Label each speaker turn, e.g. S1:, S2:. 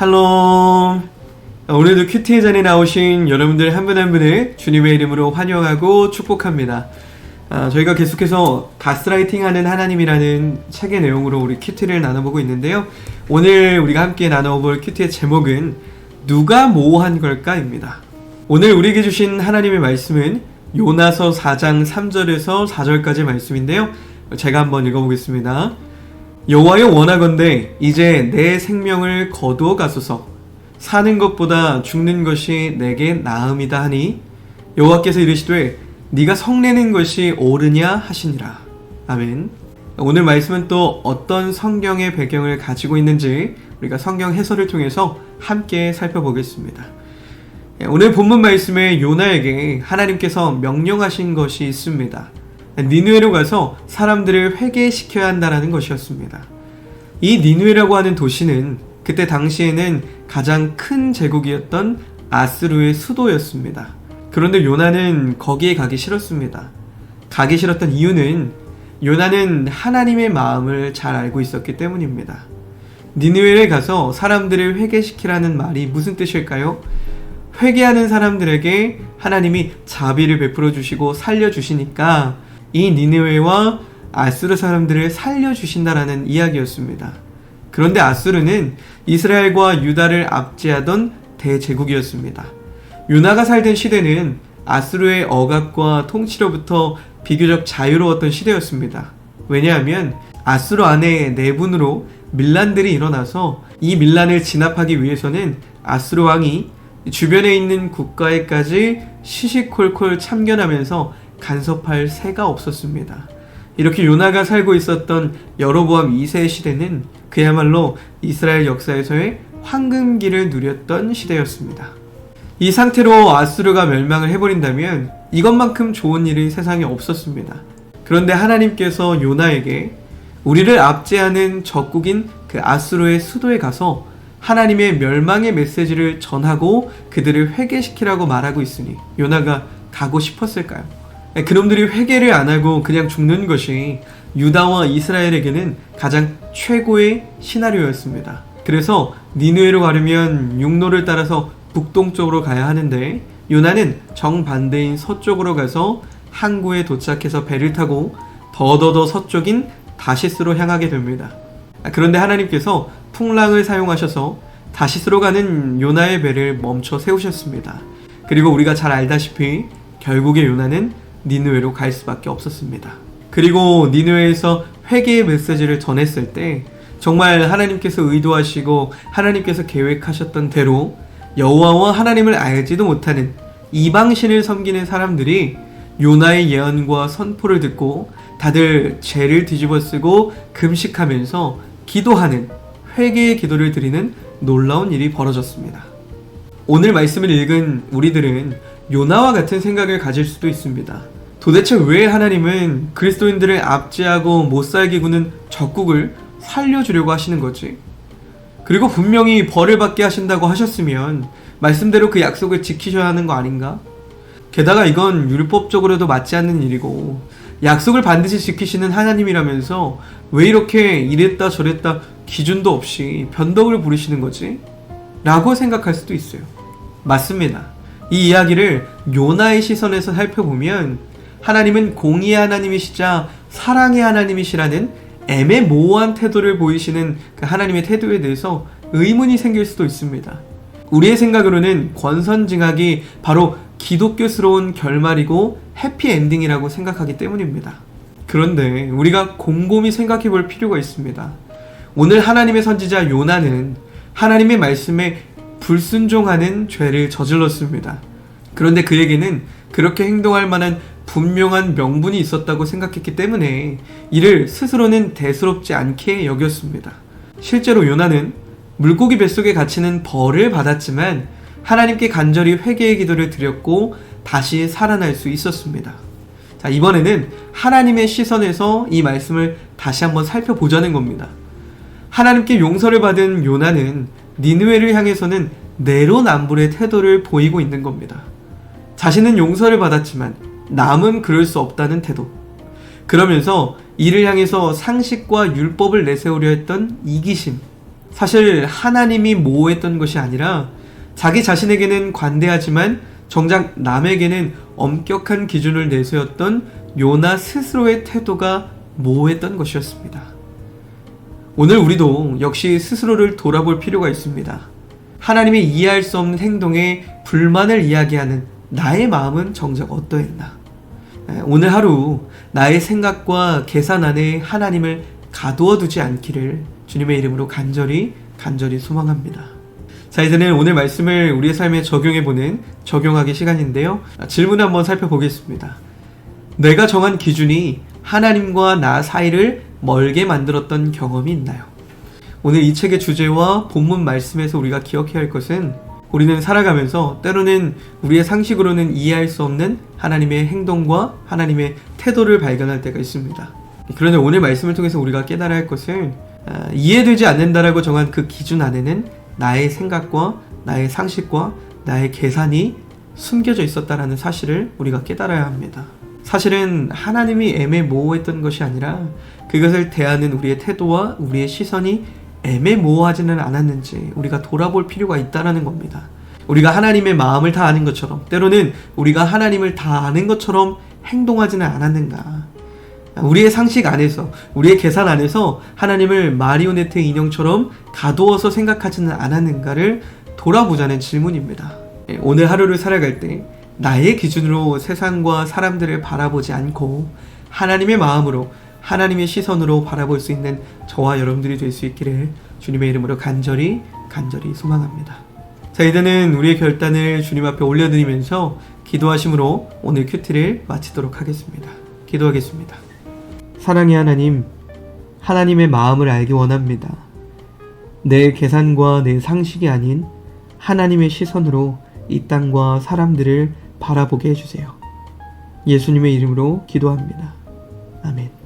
S1: 샬롬. 오늘도 큐티의 자리에 나오신 여러분들 한 분 한 분을 주님의 이름으로 환영하고 축복합니다. 아, 저희가 계속해서 가스라이팅 하는 하나님이라는 책의 내용으로 우리 큐티를 나눠보고 있는데요. 오늘 우리가 함께 나눠볼 큐티의 제목은 누가 모호한 걸까입니다. 오늘 우리에게 주신 하나님의 말씀은 요나서 4장 3절에서 4절까지 말씀인데요. 제가 한번 읽어보겠습니다. 여호와여 원하건대 이제 내 생명을 거두어 가소서. 사는 것보다 죽는 것이 내게 나음이다 하니 여호와께서 이르시되 네가 성내는 것이 옳으냐 하시니라. 아멘. 오늘 말씀은 또 어떤 성경의 배경을 가지고 있는지 우리가 성경 해설을 통해서 함께 살펴보겠습니다. 예, 오늘 본문 말씀에 요나에게 하나님께서 명령하신 것이 있습니다 니누에로 가서 사람들을 회개시켜야 한다라는 것이었습니다. 이 니누에라고 하는 도시는 그때 당시에는 가장 큰 제국이었던 아스루의 수도였습니다. 그런데 요나는 거기에 가기 싫었습니다. 가기 싫었던 이유는 요나는 하나님의 마음을 잘 알고 있었기 때문입니다. 니누에에 가서 사람들을 회개시키라는 말이 무슨 뜻일까요? 회개하는 사람들에게 하나님이 자비를 베풀어 주시고 살려 주시니까 이 니느웨와 아수르 사람들을 살려주신다라는 이야기였습니다. 그런데 아수르는 이스라엘과 유다를 압제하던 대제국이었습니다. 유나가 살던 시대는 아수르의 억압과 통치로부터 비교적 자유로웠던 시대였습니다. 왜냐하면 아수르 안에 내분으로 밀란들이 일어나서 이 밀란을 진압하기 위해서는 아수르 왕이 주변에 있는 국가에까지 시시콜콜 참견하면서 간섭할 새가 없었습니다. 이렇게 요나가 살고 있었던 여로보암 2세 시대는 그야말로 이스라엘 역사에서의 황금기를 누렸던 시대였습니다. 이 상태로 아수르가 멸망을 해버린다면 이것만큼 좋은 일이 세상에 없었습니다. 그런데 하나님께서 요나에게 우리를 압제하는 적국인 그 아수르의 수도에 가서 하나님의 멸망의 메시지를 전하고 그들을 회개시키라고 말하고 있으니 요나가 가고 싶었을까요? 예, 그놈들이 회개를 안 하고 그냥 죽는 것이 유다와 이스라엘에게는 가장 최고의 시나리오였습니다. 그래서 니누에로 가려면 육로를 따라서 북동쪽으로 가야 하는데 요나는 정반대인 서쪽으로 가서 항구에 도착해서 배를 타고 더더더 서쪽인 다시스로 향하게 됩니다. 아, 그런데 하나님께서 풍랑을 사용하셔서 다시스로 가는 요나의 배를 멈춰 세우셨습니다. 그리고 우리가 잘 알다시피 결국에 요나는 니누에로 갈 수밖에 없었습니다. 그리고 니누에에서 회개의 메시지를 전했을 때 정말 하나님께서 의도하시고 하나님께서 계획하셨던 대로 여호와와 하나님을 알지도 못하는 이방신을 섬기는 사람들이 요나의 예언과 선포를 듣고 다들 죄를 뒤집어쓰고 금식하면서 기도하는 회개의 기도를 드리는 놀라운 일이 벌어졌습니다. 오늘 말씀을 읽은 우리들은 요나와 같은 생각을 가질 수도 있습니다. 도대체 왜 하나님은 그리스도인들을 압제하고 못 살게 구는 적국을 살려주려고 하시는 거지? 그리고 분명히 벌을 받게 하신다고 하셨으면 말씀대로 그 약속을 지키셔야 하는 거 아닌가? 게다가 이건 율법적으로도 맞지 않는 일이고 약속을 반드시 지키시는 하나님이라면서 왜 이렇게 이랬다 저랬다 기준도 없이 변덕을 부리시는 거지? 라고 생각할 수도 있어요. 맞습니다. 이 이야기를 요나의 시선에서 살펴보면 하나님은 공의의 하나님이시자 사랑의 하나님이시라는 애매모호한 태도를 보이시는 그 하나님의 태도에 대해서 의문이 생길 수도 있습니다. 우리의 생각으로는 권선징악이 바로 기독교스러운 결말이고 해피엔딩이라고 생각하기 때문입니다. 그런데 우리가 곰곰이 생각해 볼 필요가 있습니다. 오늘 하나님의 선지자 요나는 하나님의 말씀에 불순종하는 죄를 저질렀습니다. 그런데 그에게는 그렇게 행동할 만한 분명한 명분이 있었다고 생각했기 때문에 이를 스스로는 대수롭지 않게 여겼습니다. 실제로 요나는 물고기 뱃속에 갇히는 벌을 받았지만 하나님께 간절히 회개의 기도를 드렸고 다시 살아날 수 있었습니다. 자, 이번에는 하나님의 시선에서 이 말씀을 다시 한번 살펴보자는 겁니다. 하나님께 용서를 받은 요나는 니느웨를 향해서는 내로남불의 태도를 보이고 있는 겁니다. 자신은 용서를 받았지만 남은 그럴 수 없다는 태도. 그러면서 이를 향해서 상식과 율법을 내세우려 했던 이기심, 사실 하나님이 모호했던 것이 아니라 자기 자신에게는 관대하지만 정작 남에게는 엄격한 기준을 내세웠던 요나 스스로의 태도가 모호했던 것이었습니다. 오늘 우리도 역시 스스로를 돌아볼 필요가 있습니다. 하나님이 이해할 수 없는 행동에 불만을 이야기하는 나의 마음은 정작 어떠했나? 에, 오늘 하루 나의 생각과 계산 안에 하나님을 가두어 두지 않기를 주님의 이름으로 간절히 간절히 소망합니다. 자, 이제는 오늘 말씀을 우리의 삶에 적용해 보는 적용하기 시간인데요. 아, 질문 한번 살펴보겠습니다. 내가 정한 기준이 하나님과 나 사이를 멀게 만들었던 경험이 있나요? 오늘 이 책의 주제와 본문 말씀에서 우리가 기억해야 할 것은 우리는 살아가면서 때로는 우리의 상식으로는 이해할 수 없는 하나님의 행동과 하나님의 태도를 발견할 때가 있습니다. 그런데 오늘 말씀을 통해서 우리가 깨달아야 할 것은 아, 이해되지 않는다라고 정한 그 기준 안에는 나의 생각과 나의 상식과 나의 계산이 숨겨져 있었다라는 사실을 우리가 깨달아야 합니다. 사실은 하나님이 애매모호했던 것이 아니라 그것을 대하는 우리의 태도와 우리의 시선이 애매모호하지는 않았는지 우리가 돌아볼 필요가 있다라는 겁니다. 우리가 하나님의 마음을 다 아는 것처럼 때로는 우리가 하나님을 다 아는 것처럼 행동하지는 않았는가? 우리의 상식 안에서 우리의 계산 안에서 하나님을 마리오네트 인형처럼 가두어서 생각하지는 않았는가를 돌아보자는 질문입니다. 예, 오늘 하루를 살아갈 때 나의 기준으로 세상과 사람들을 바라보지 않고 하나님의 마음으로 하나님의 시선으로 바라볼 수 있는 저와 여러분들이 될 수 있기를 주님의 이름으로 간절히 간절히 소망합니다. 자 이제는 우리의 결단을 주님 앞에 올려드리면서 기도하심으로 오늘 큐티를 마치도록 하겠습니다. 기도하겠습니다. 사랑의 하나님, 하나님의 마음을 알기 원합니다. 내 계산과 내 상식이 아닌 하나님의 시선으로 이 땅과 사람들을 바라보게 해주세요. 예수님의 이름으로 기도합니다. 아멘.